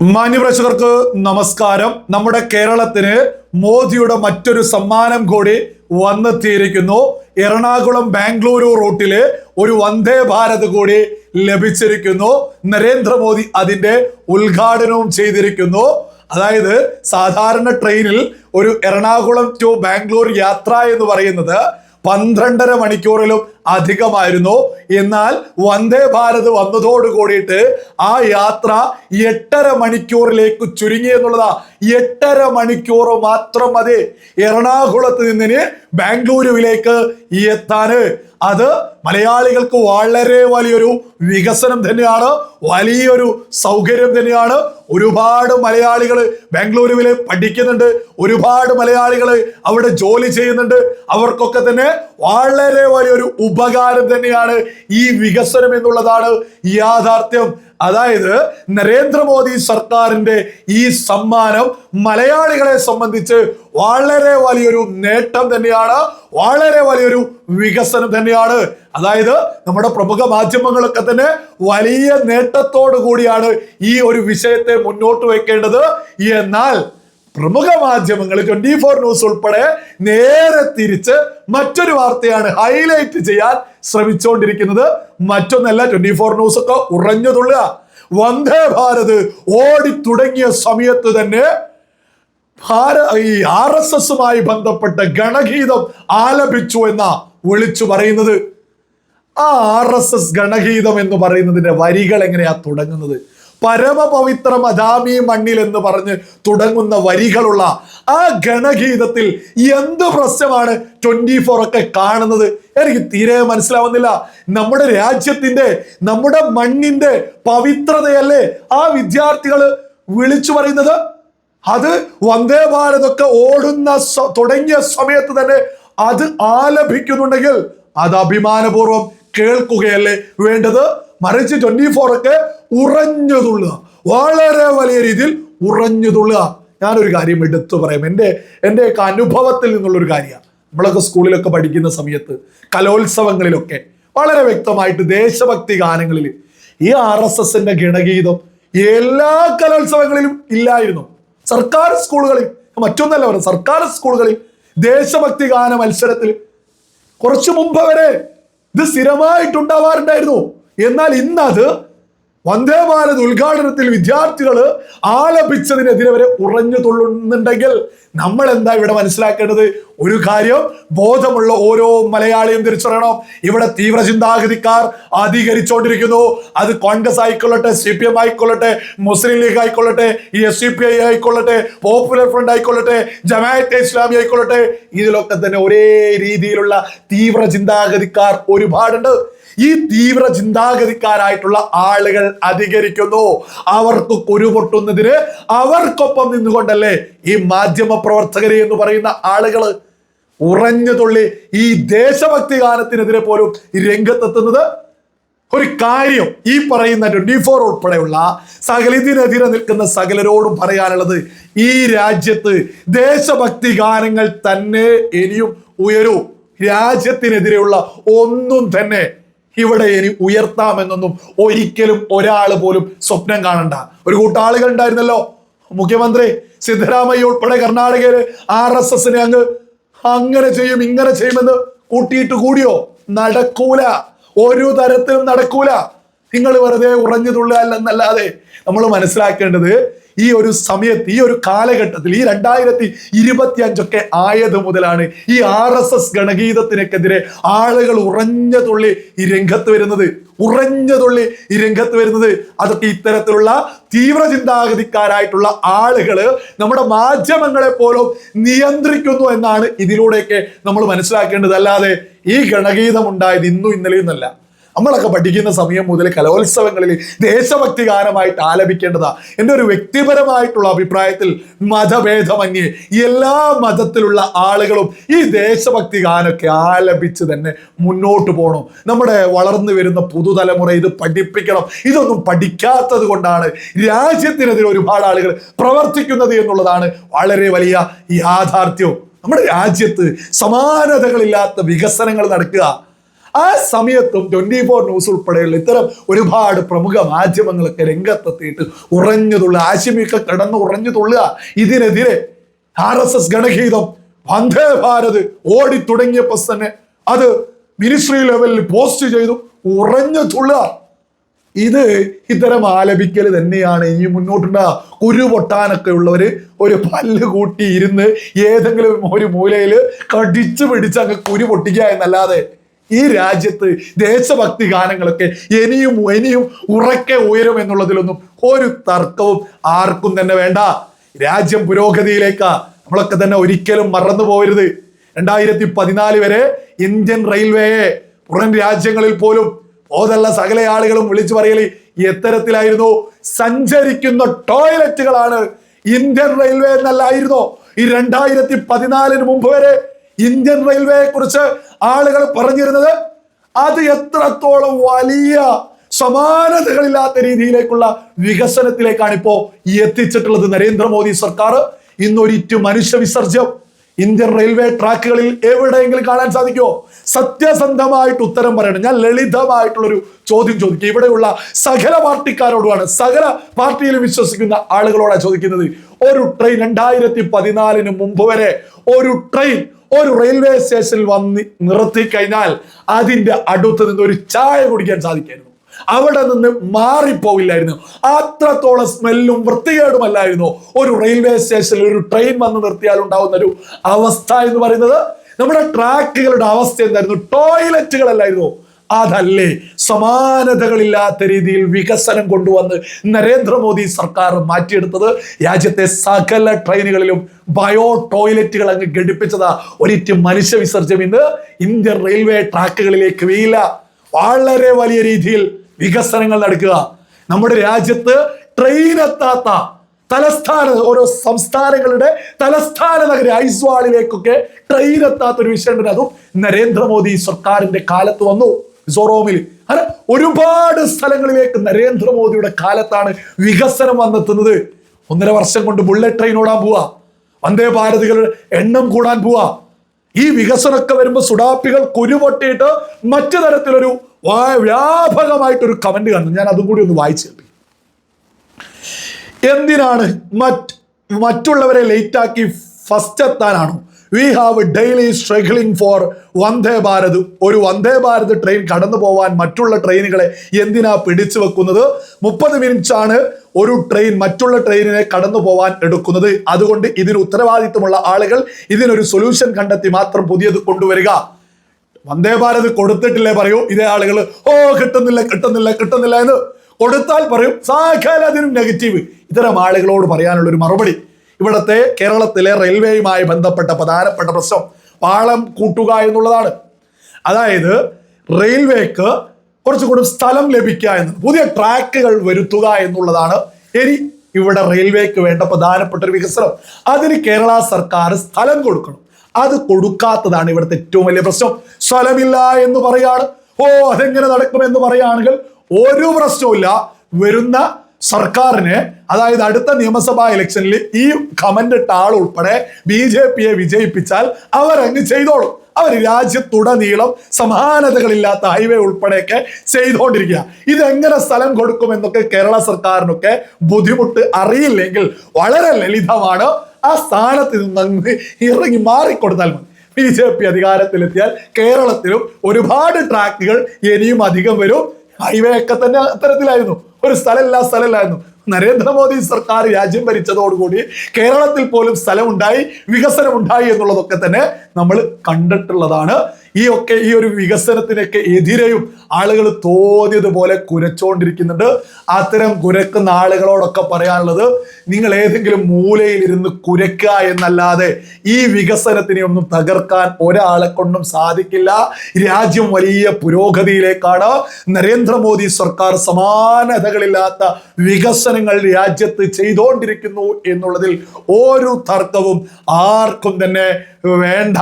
മാന്യപ്രേക്ഷകർക്ക് നമസ്കാരം. നമ്മുടെ കേരളത്തിന് മോദിയുടെ മറ്റൊരു സമ്മാനം കൂടി വന്നെത്തിയിരിക്കുന്നു. എറണാകുളം ബാംഗ്ലൂരു റൂട്ടിൽ ഒരു വന്ദേ ഭാരത് കൂടി ലഭിച്ചിരിക്കുന്നു. നരേന്ദ്രമോദി അതിന്റെ ഉദ്ഘാടനവും ചെയ്തിരിക്കുന്നു. അതായത് സാധാരണ ട്രെയിനിൽ ഒരു എറണാകുളം ടു ബാംഗ്ലൂർ യാത്ര എന്ന് പറയുന്നത് പന്ത്രണ്ടര മണിക്കൂറിലും അധികമായിരുന്നു. എന്നാൽ വന്ദേ ഭാരത് വന്നതോട് കൂടിയിട്ട് ആ യാത്ര എട്ടര മണിക്കൂറിലേക്ക് ചുരുങ്ങി എന്നുള്ളതാ. എട്ടര മണിക്കൂർ മാത്രം മതി എറണാകുളത്ത് നിന്നിന് ബാംഗ്ലൂരുവിലേക്ക് എത്താന്. അത് മലയാളികൾക്ക് വളരെ വലിയൊരു വികസനം തന്നെയാണ് വലിയൊരു സൗകര്യം തന്നെയാണ്. ഒരുപാട് മലയാളികൾ ബാംഗ്ലൂരുവിൽ പഠിക്കുന്നുണ്ട് ഒരുപാട് മലയാളികൾ അവിടെ ജോലി ചെയ്യുന്നുണ്ട്. അവർക്കൊക്കെ തന്നെ വളരെ വലിയൊരു ഉപകാരം തന്നെയാണ് ഈ വികസനം എന്നുള്ളതാണ് യാഥാർത്ഥ്യം. അതായത് നരേന്ദ്രമോദി സർക്കാരിന്റെ ഈ സമ്മാനം മലയാളികളെ സംബന്ധിച്ച് വളരെ വലിയൊരു നേട്ടം തന്നെയാണ് വളരെ വലിയൊരു വികസനം തന്നെയാണ്. അതായത് നമ്മുടെ പ്രമുഖ മാധ്യമങ്ങളൊക്കെ തന്നെ വലിയ നേട്ടത്തോടു കൂടിയാണ് ഈ ഒരു വിഷയത്തെ മുന്നോട്ട് വയ്ക്കേണ്ടത്. എന്നാൽ പ്രമുഖ മാധ്യമങ്ങൾ ട്വന്റി ഫോർ ന്യൂസ് ഉൾപ്പെടെ നേരെ തിരിച്ച് മറ്റൊരു വാർത്തയാണ് ഹൈലൈറ്റ് ചെയ്യാൻ ശ്രമിച്ചുകൊണ്ടിരിക്കുന്നത് മറ്റൊന്നല്ല ട്വന്റി ഫോർ ന്യൂസ് ഒക്കെ ഉറഞ്ഞതുള്ള വന്ദേ ഭാരത് ഓടി തുടങ്ങിയ സമയത്ത് തന്നെ ഭാര ഈ ആർ എസ് എസുമായി ബന്ധപ്പെട്ട ഗണഗീതം ആലപിച്ചു എന്ന വിളിച്ചു പറയുന്നത്. ആ ആർ എസ് എസ് ഗണഗീതം എന്ന് പറയുന്നതിന്റെ വരികൾ എങ്ങനെയാ തുടങ്ങുന്നത്? പരമപവിത്ര മദാമി മണ്ണിൽ എന്ന് പറഞ്ഞ് തുടങ്ങുന്ന വരികളുള്ള ആ ഗണഗീതത്തിൽ എന്ത് പ്രശ്നമാണ് ട്വന്റി ഫോർ ഒക്കെ കാണുന്നത്? എനിക്ക് തീരെ മനസ്സിലാവുന്നില്ല. നമ്മുടെ രാജ്യത്തിന്റെ നമ്മുടെ മണ്ണിന്റെ പവിത്രതയല്ലേ ആ വിദ്യാർത്ഥികൾ വിളിച്ചു പറയുന്നത്? അത് വന്ദേ ഭാരത് ഒക്കെ ഓടുന്ന തുടങ്ങിയ സമയത്ത് തന്നെ അത് ആലപിക്കുന്നുണ്ടെങ്കിൽ അത് അഭിമാനപൂർവം കേൾക്കുകയല്ലേ വേണ്ടത്? മറിച്ച് ട്വന്റി ഫോർ ഒക്കെ ഉറഞ്ഞു തുള്ളുക വളരെ വലിയ രീതിയിൽ ഉറഞ്ഞു തുള്ളുക ഞാനൊരു കാര്യം എടുത്തു പറയാം. എന്റെ എന്റെയൊക്കെ അനുഭവത്തിൽ നിന്നുള്ള ഒരു കാര്യമാണ്. നമ്മളൊക്കെ സ്കൂളിലൊക്കെ പഠിക്കുന്ന സമയത്ത് കലോത്സവങ്ങളിലൊക്കെ വളരെ വ്യക്തമായിട്ട് ദേശഭക്തി ഗാനങ്ങളിൽ ഈ ആർ എസ് എസിന്റെ ഗണഗീതം എല്ലാ കലോത്സവങ്ങളിലും ഇല്ലായിരുന്നു. സർക്കാർ സ്കൂളുകളിൽ മറ്റൊന്നല്ല പറയുന്നത് സർക്കാർ സ്കൂളുകളിൽ ദേശഭക്തി ഗാന മത്സരത്തിൽ കുറച്ചു മുമ്പ് വരെ ഇത് സ്ഥിരമായിട്ടുണ്ടാവാറുണ്ടായിരുന്നു. എന്നാൽ ഇന്നത് വന്ദേ ഭാരത് ഉദ്ഘാടനത്തിൽ വിദ്യാർത്ഥികൾ ആലപിച്ചതിനെതിരെ വരെ ഉറഞ്ഞു തുള്ളുന്നുണ്ടെങ്കിൽ നമ്മൾ എന്താ ഇവിടെ മനസ്സിലാക്കേണ്ടത്? ഒരു കാര്യം ബോധമുള്ള ഓരോ മലയാളിയും തിരിച്ചറിയണം. ഇവിടെ തീവ്ര ചിന്താഗതിക്കാർ അധികരിച്ചുകൊണ്ടിരിക്കുന്നു അത് കോൺഗ്രസ് ആയിക്കൊള്ളട്ടെ സി പി എം ആയിക്കൊള്ളട്ടെ മുസ്ലിം ലീഗ് ആയിക്കൊള്ളട്ടെ ഈ എസ് സി പി ഐ ആയിക്കൊള്ളട്ടെ പോപ്പുലർ ഫ്രണ്ട് ആയിക്കൊള്ളട്ടെ ജമാഅത്തെ ഇസ്ലാമി ആയിക്കൊള്ളട്ടെ ഇതിലൊക്കെ തന്നെ ഒരേ രീതിയിലുള്ള തീവ്ര ചിന്താഗതിക്കാർ ഒരുപാടുണ്ട്. ഈ തീവ്ര ചിന്താഗതിക്കാരായിട്ടുള്ള ആളുകൾ അധികരിക്കുന്നു. അവർക്ക് കുരുപൊട്ടുന്നതിന് അവർക്കൊപ്പം നിന്നുകൊണ്ടല്ലേ ഈ മാധ്യമ പ്രവർത്തകരെ എന്ന് പറയുന്ന ആളുകൾ ഉറഞ്ഞു തുള്ളി ഈ ദേശഭക്തി ഗാനത്തിനെതിരെ പോലും രംഗത്തെത്തുന്നത്? ഒരു കാര്യം ഈ പറയുന്ന ട്വന്റി ഫോർ ഉൾപ്പെടെയുള്ള സകലതിനെതിരെ നിൽക്കുന്ന സകലരോടും പറയാനുള്ളത് ഈ രാജ്യത്ത് ദേശഭക്തി ഗാനങ്ങൾ തന്നെ ഇനിയും ഉയരൂ. രാജ്യത്തിനെതിരെയുള്ള ഒന്നും തന്നെ ഇവിടെ ഇനി ഉയർത്താമെന്നൊന്നും ഒരിക്കലും ഒരാൾ പോലും സ്വപ്നം കാണണ്ട. ഒരു കൂട്ടാളികൾ ഉണ്ടായിരുന്നല്ലോ. മുഖ്യമന്ത്രി സിദ്ധരാമയ്യ ഉൾപ്പെടെ കർണാടകയിൽ ആർ എസ് എസിനെ അങ്ങ് അങ്ങനെ ചെയ്യും ഇങ്ങനെ ചെയ്യുമെന്ന് കൂട്ടിയിട്ട് കൂടിയോ? നടക്കൂല. ഒരു തരത്തിലും നടക്കൂല. നിങ്ങൾ വെറുതെ ഉറഞ്ഞു തുള്ളല്ലെന്നല്ലാതെ നമ്മൾ മനസ്സിലാക്കേണ്ടത് ഈ ഒരു സമയത്ത് ഈ ഒരു കാലഘട്ടത്തിൽ ഈ രണ്ടായിരത്തി ഇരുപത്തി അഞ്ചൊക്കെ ആയത് മുതലാണ് ഈ ആർ എസ് എസ് ഗണഗീതത്തിനെതിരെ ആളുകൾ ഉറഞ്ഞ തുള്ളി ഈ രംഗത്ത് വരുന്നത്. ഉറഞ്ഞ തുള്ളി ഈ രംഗത്ത് വരുന്നത്. അതൊക്കെ ഇത്തരത്തിലുള്ള തീവ്ര ചിന്താഗതിക്കാരായിട്ടുള്ള ആളുകൾ നമ്മുടെ മാധ്യമങ്ങളെ പോലും നിയന്ത്രിക്കുന്നു എന്നാണ് ഇതിലൂടെയൊക്കെ നമ്മൾ മനസ്സിലാക്കേണ്ടത്. അല്ലാതെ ഈ ഗണഗീതം ഉണ്ടായത് ഇന്നും ഇന്നലെയും എന്നല്ല നമ്മളൊക്കെ പഠിക്കുന്ന സമയം മുതൽ കലോത്സവങ്ങളിൽ ദേശഭക്തി ഗാനമായിട്ട് ആലപിക്കേണ്ടതാ. എന്റെ ഒരു വ്യക്തിപരമായിട്ടുള്ള അഭിപ്രായത്തിൽ മതഭേദമന്യേ എല്ലാ മതത്തിലുള്ള ആളുകളും ഈ ദേശഭക്തി ഗാനമൊക്കെ ആലപിച്ച് തന്നെ മുന്നോട്ട് പോകണം നമ്മുടെ വളർന്നു വരുന്ന പുതുതലമുറ ഇത് പഠിപ്പിക്കണം. ഇതൊന്നും പഠിക്കാത്തത് കൊണ്ടാണ് രാജ്യത്തിനെതിരെ ഒരുപാട് ആളുകൾ പ്രവർത്തിക്കുന്നത് എന്നുള്ളതാണ് വളരെ വലിയ യാഥാർത്ഥ്യം. നമ്മുടെ രാജ്യത്ത് സമാനതകളില്ലാത്ത വികസനങ്ങൾ നടക്കുക. ആ സമയത്തും ട്വന്റി ഫോർ ന്യൂസ് ഉൾപ്പെടെയുള്ള ഇത്തരം ഒരുപാട് പ്രമുഖ മാധ്യമങ്ങളൊക്കെ രംഗത്തെത്തിയിട്ട് ഉറഞ്ഞു തുള്ളുക ആശിമിയൊക്കെ കിടന്ന് ഉറഞ്ഞു തുള്ളുക ഇതിനെതിരെ ആർ എസ് എസ് ഗണഗീതം വന്ദേ ഭാരത് ഓടി തുടങ്ങിയപ്പോൾ തന്നെ അത് മിനിസ്ട്രി ലെവലിൽ പോസ്റ്റ് ചെയ്തു ഉറഞ്ഞു തുള്ളുക ഇത് ഇത്തരം ആലപിക്കൽ തന്നെയാണ്. ഇനി മുന്നോട്ടുണ്ടാകുക കുരു പൊട്ടാനൊക്കെ ഉള്ളവര് ഒരു പല്ല് കൂട്ടി ഇരുന്ന് ഏതെങ്കിലും ഒരു മൂലയിൽ കടിച്ചു പിടിച്ച് അങ്ങ് കുരു പൊട്ടിക്കുക എന്നല്ലാതെ ഈ രാജ്യത്ത് ദേശഭക്തി ഗാനങ്ങളൊക്കെ ഇനിയും ഇനിയും ഉറക്കെ ഉയരും എന്നുള്ളതിലൊന്നും ഒരു തർക്കവും ആർക്കും തന്നെ വേണ്ട. രാജ്യം പുരോഗതിയിലേക്കാ. നമ്മളൊക്കെ തന്നെ ഒരിക്കലും മറന്നു പോകരുത് രണ്ടായിരത്തി പതിനാല് വരെ ഇന്ത്യൻ റെയിൽവേയെ പുറം രാജ്യങ്ങളിൽ പോലും ഓതല്ല സകല ആളുകളും വിളിച്ചു പറയൽ എത്തരത്തിലായിരുന്നു. സഞ്ചരിക്കുന്ന ടോയ്ലറ്റുകളാണ് ഇന്ത്യൻ റെയിൽവേ എന്നല്ലായിരുന്നോ? ഈ രണ്ടായിരത്തി പതിനാലിന് മുമ്പ് വരെ ഇന്ത്യൻ റെയിൽവേയെ കുറിച്ച് ആളുകൾ പറഞ്ഞിരുന്നത് അത് എത്രത്തോളം വലിയ സമാനതകളില്ലാത്ത രീതിയിലേക്കുള്ള വികസനത്തിലേക്കാണ് ഇപ്പോ എത്തിച്ചിട്ടുള്ളത് നരേന്ദ്രമോദി സർക്കാർ. ഇന്നൊരിറ്റു മനുഷ്യ വിസർജ്യം ഇന്ത്യൻ റെയിൽവേ ട്രാക്കുകളിൽ എവിടെയെങ്കിലും കാണാൻ സാധിക്കുമോ? സത്യസന്ധമായിട്ട് ഉത്തരം പറയണം. ഞാൻ ലളിതമായിട്ടുള്ളൊരു ചോദ്യം ചോദിക്കും. ഇവിടെയുള്ള സകല പാർട്ടിക്കാരോടുമാണ് സകല പാർട്ടിയിൽ വിശ്വസിക്കുന്ന ആളുകളോടാണ് ചോദിക്കുന്നത്. ഒരു ട്രെയിൻ രണ്ടായിരത്തി പതിനാലിന് മുമ്പ് വരെ ഒരു ട്രെയിൻ ഒരു റെയിൽവേ സ്റ്റേഷനിൽ വന്ന് നിർത്തി കഴിഞ്ഞാൽ അതിന്റെ അടുത്ത് നിന്ന് ഒരു ചായ കുടിക്കാൻ സാധിക്കായിരുന്നു. അവിടെ നിന്ന് മാറിപ്പോവില്ലായിരുന്നു. അത്രത്തോളം സ്മെല്ലും വൃത്തികേടുമല്ലായിരുന്നു. ഒരു റെയിൽവേ സ്റ്റേഷനിൽ ഒരു ട്രെയിൻ വന്ന് നിർത്തിയാൽ ഉണ്ടാവുന്ന ഒരു അവസ്ഥ എന്ന് പറയുന്നത് നമ്മുടെ ട്രാക്കുകളുടെ അവസ്ഥ എന്തായിരുന്നു? ടോയ്ലറ്റുകളല്ലായിരുന്നു അതല്ലേ സമാനതകളില്ലാത്ത രീതിയിൽ വികസനം കൊണ്ടുവന്ന് നരേന്ദ്രമോദി സർക്കാർ മാറ്റിയെടുത്തത്? രാജ്യത്തെ സകല ട്രെയിനുകളിലും ബയോ ടോയ്ലറ്റുകൾ അങ്ങ് ഘടിപ്പിച്ചതാ. ഒരിറ്റ് മനുഷ്യ വിസർജ്യം ഇന്ന് ഇന്ത്യൻ റെയിൽവേ ട്രാക്കുകളിലേക്ക് വീല വളരെ വലിയ രീതിയിൽ വികസനങ്ങൾ നടക്കുക. നമ്മുടെ രാജ്യത്ത് ട്രെയിൻ എത്താത്ത തലസ്ഥാന ഓരോ സംസ്ഥാനങ്ങളുടെ തലസ്ഥാന നഗര ഐസ്വാളിലേക്കൊക്കെ ട്രെയിൻ എത്താത്ത ഒരു വിഷയമുണ്ട് അതും നരേന്ദ്രമോദി സർക്കാരിന്റെ കാലത്ത് വന്നു. മിസോറോമിൽ അങ്ങനെ ഒരുപാട് സ്ഥലങ്ങളിലേക്ക് നരേന്ദ്രമോദിയുടെ കാലത്താണ് വികസനം വന്നെത്തുന്നത്. ഒന്നര വർഷം കൊണ്ട് ബുള്ളറ്റ് ട്രെയിൻ ഓടാൻ പോവാ. വന്ദേ ഭാരതികളുടെ എണ്ണം കൂടാൻ പോവാ. ഈ വികസനമൊക്കെ വരുമ്പോൾ സുഡാപ്പികൾ കുരുപൊട്ടിയിട്ട് മറ്റു തരത്തിലൊരു വ്യാപകമായിട്ടൊരു കമന്റ് കണ്ടു. ഞാൻ അതും കൂടി ഒന്ന് വായിച്ചു കേൾപ്പി എന്തിനാണ് മറ്റ് മറ്റുള്ളവരെ ലേറ്റാക്കി first എത്താനാണോ? We have daily struggling for Vande Bharat ഒരു വന്ദേ ഭാരത് ട്രെയിൻ കടന്നു പോവാൻ മറ്റുള്ള ട്രെയിനുകളെ എന്തിനാ പിടിച്ചു വെക്കുന്നത്? മുപ്പത് മിനിറ്റ്സ് ആണ് ഒരു ട്രെയിൻ മറ്റുള്ള ട്രെയിനിനെ കടന്നു പോവാൻ എടുക്കുന്നത്. അതുകൊണ്ട് ഇതിന് ഉത്തരവാദിത്വമുള്ള ആളുകൾ ഇതിനൊരു സൊല്യൂഷൻ കണ്ടെത്തി മാത്രം പുതിയത് കൊണ്ടുവരിക. വന്ദേ ഭാരത് കൊടുത്തിട്ടില്ലേ പറയൂ? ഇതേ ആളുകൾ ഓ കിട്ടുന്നില്ല കിട്ടുന്നില്ല കിട്ടുന്നില്ല എന്ന് കൊടുത്താൽ പറയും സാഖാൽ അതിനും നെഗറ്റീവ് ഇത്തരം ആളുകളോട് പറയാനുള്ള ഒരു മറുപടി. ഇവിടുത്തെ കേരളത്തിലെ റെയിൽവേയുമായി ബന്ധപ്പെട്ട പ്രധാനപ്പെട്ട പ്രശ്നം പാളം കൂട്ടുക എന്നുള്ളതാണ്. അതായത് റെയിൽവേക്ക് കുറച്ചുകൂടി സ്ഥലം ലഭിക്കുക എന്നത് പുതിയ ട്രാക്കുകൾ വരുത്തുക എന്നുള്ളതാണ് ഇനി ഇവിടെ റെയിൽവേക്ക് വേണ്ട പ്രധാനപ്പെട്ട ഒരു വികസനം. അതിന് കേരള സർക്കാർ സ്ഥലം കൊടുക്കണം. അത് കൊടുക്കാത്തതാണ് ഇവിടുത്തെ ഏറ്റവും വലിയ പ്രശ്നം. സ്ഥലമില്ല എന്ന് പറയാണ്. ഓ അതെങ്ങനെ നടക്കും എന്ന് പറയുകയാണെങ്കിൽ ഒരു പ്രശ്നവുമില്ല. വരുന്ന സർക്കാരിന് അതായത് അടുത്ത നിയമസഭാ ഇലക്ഷനിൽ ഈ കമന്റ് ഇട്ട ആൾ ഉൾപ്പെടെ ബി ജെ പിയെ വിജയിപ്പിച്ചാൽ അവരങ്ങ് ചെയ്തോളും. അവർ രാജ്യത്തുടനീളം സമാനതകളില്ലാത്ത ഹൈവേ ഉൾപ്പെടെയൊക്കെ ചെയ്തുകൊണ്ടിരിക്കുക ഇതെങ്ങനെ സ്ഥലം കൊടുക്കുമെന്നൊക്കെ കേരള സർക്കാരിനൊക്കെ ബുദ്ധിമുട്ട് അറിയില്ലെങ്കിൽ വളരെ ലളിതമാണ് ആ സ്ഥാനത്ത് നിന്ന് ഇറങ്ങി മാറിക്കൊടുത്താൽ മതി. ബി ജെ പി അധികാരത്തിലെത്തിയാൽ കേരളത്തിലും ഒരുപാട് ട്രാക്കുകൾ ഇനിയും അധികം വരും. ഹൈവേ ഒക്കെ തന്നെ അത്തരത്തിലായിരുന്നു. ഒരു സ്ഥലമില്ല സ്ഥലമില്ലായിരുന്നു. നരേന്ദ്രമോദി സർക്കാർ രാജ്യം ഭരിച്ചതോടുകൂടി കേരളത്തിൽ പോലും സ്ഥലമുണ്ടായി വികസനം ഉണ്ടായി എന്നുള്ളതൊക്കെ തന്നെ നമ്മൾ കണ്ടിട്ടുള്ളതാണ്. ഈ ഒക്കെ ഈ ഒരു വികസനത്തിനൊക്കെ എതിരെയും ആളുകൾ തോന്നിയതുപോലെ കുരച്ചുകൊണ്ടിരിക്കുന്നുണ്ട് അത്തരം കുരക്കുന്ന ആളുകളോടൊക്കെ പറയാനുള്ളത് നിങ്ങൾ ഏതെങ്കിലും മൂലയിൽ ഇരുന്ന് കുരക്കുക എന്നല്ലാതെ ഈ വികസനത്തിനെ ഒന്നും തകർക്കാൻ ഒരാളെ കൊണ്ടും സാധിക്കില്ല. രാജ്യം വലിയ പുരോഗതിയിലേക്കാണ്. നരേന്ദ്രമോദി സർക്കാർ സമാനതകളില്ലാത്ത വികസനങ്ങൾ രാജ്യത്ത് ചെയ്തുകൊണ്ടിരിക്കുന്നു എന്നുള്ളതിൽ ഒരു തർക്കവും ആർക്കും തന്നെ വേണ്ട.